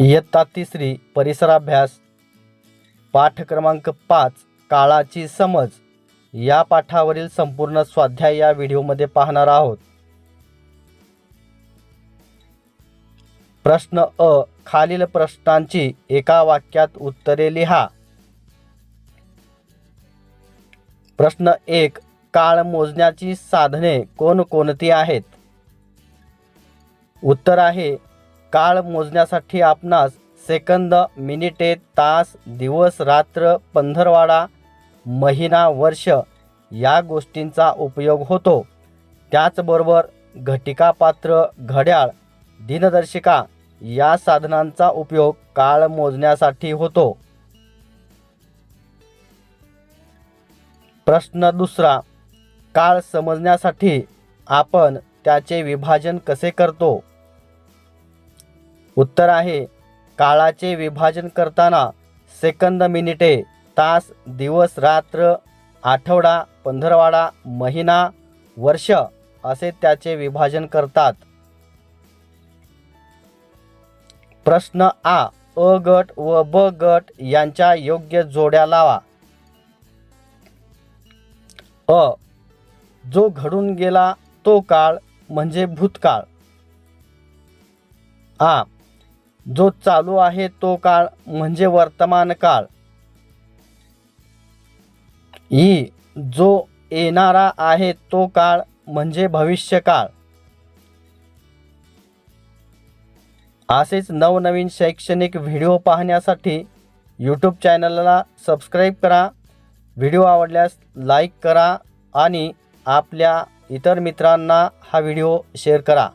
इयत्ता तिसरी परिसराभ्यास. पाठ क्रमांक पाच काळाची समज. या पाठावरील संपूर्ण स्वाध्याय या व्हिडिओमध्ये पाहणार आहोत. प्रश्न अ खालील प्रश्नांची एका वाक्यात उत्तरे लिहा. प्रश्न एक काळ मोजण्याची साधने कोणकोणती आहेत? उत्तर आहे काळ मोजण्यासाठी आपणास सेकंद मिनिटे तास दिवस रात्र पंधरवाडा महिना वर्ष या गोष्टींचा उपयोग होतो. त्याचबरोबर घटिकापात्र घड्याळ दिनदर्शिका या साधनांचा उपयोग काळ मोजण्यासाठी होतो. प्रश्न दुसरा काळ समजण्यासाठी आपण त्याचे विभाजन कसे करतो? उत्तर आहे. काळाचे विभाजन करताना सेकंद मिनिटे तास दिवस रात्र आठवडा पंधरवाडा महिना वर्ष असे त्याचे विभाजन करतात. प्रश्न आ अ गट व ब गट यांच्या योग्य जोड्या लावा. अ जो घडून गेला तो काळ म्हणजे भूतकाळ. आ जो चालू आहे तो काळ म्हणजे वर्तमान काळ. ई जो येणारा आहे तो काळ म्हणजे भविष्यकाळ. असेच नवनवीन शैक्षणिक व्हिडिओ पाहण्यासाठी यूट्यूब चॅनलला सबस्क्राईब करा. व्हिडिओ आवडल्यास लाईक करा आणि आपल्या इतर मित्रांना हा व्हिडिओ शेअर करा.